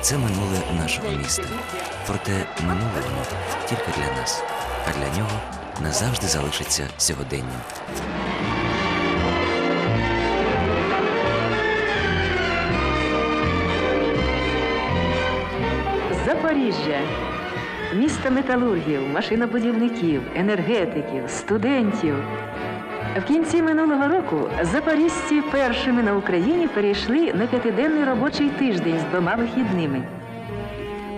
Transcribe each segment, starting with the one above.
Це минуле нашого міста. Проте минуле воно тільки для нас, а для нього назавжди залишиться сьогоденням. Запоріжжя. Місто металургів, машинобудівників, енергетиків, студентів. В кінці минулого року запоріжці першими на Україні перейшли на п'ятиденний робочий тиждень з двома вихідними.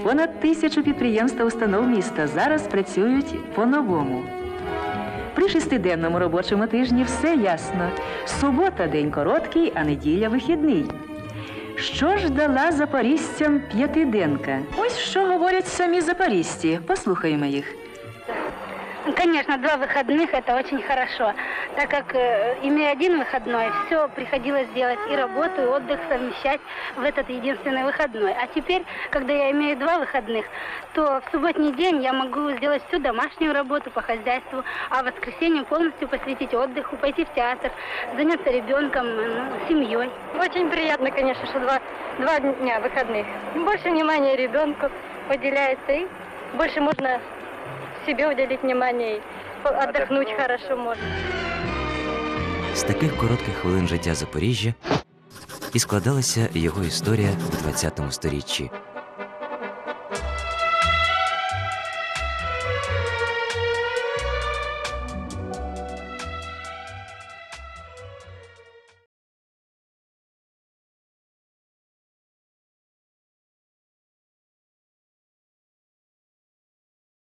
Понад тисячу підприємств та установ міста зараз працюють по-новому. При шестиденному робочому тижні все ясно. Субота день короткий, а неділя вихідний. Що ж дала запорізцям п'ятиденка? Ось що говорять самі запорізці. Послухаємо їх. Конечно, два выходных это очень хорошо, так как э, имея один выходной, все приходилось делать и работу, и отдых совмещать в этот единственный выходной. А теперь, когда я имею два выходных, то в субботний день я могу сделать всю домашнюю работу по хозяйству, а в воскресенье полностью посвятить отдыху, пойти в театр, заняться ребенком, ну, семьей. Очень приятно, конечно, что два, два дня выходных. Больше внимания ребенку уделяется и больше можно себе уделить внимание и отдохнуть хорошо можно. З таких коротких хвилин життя Запоріжжя і складалася його історія в ХХ сторіччі.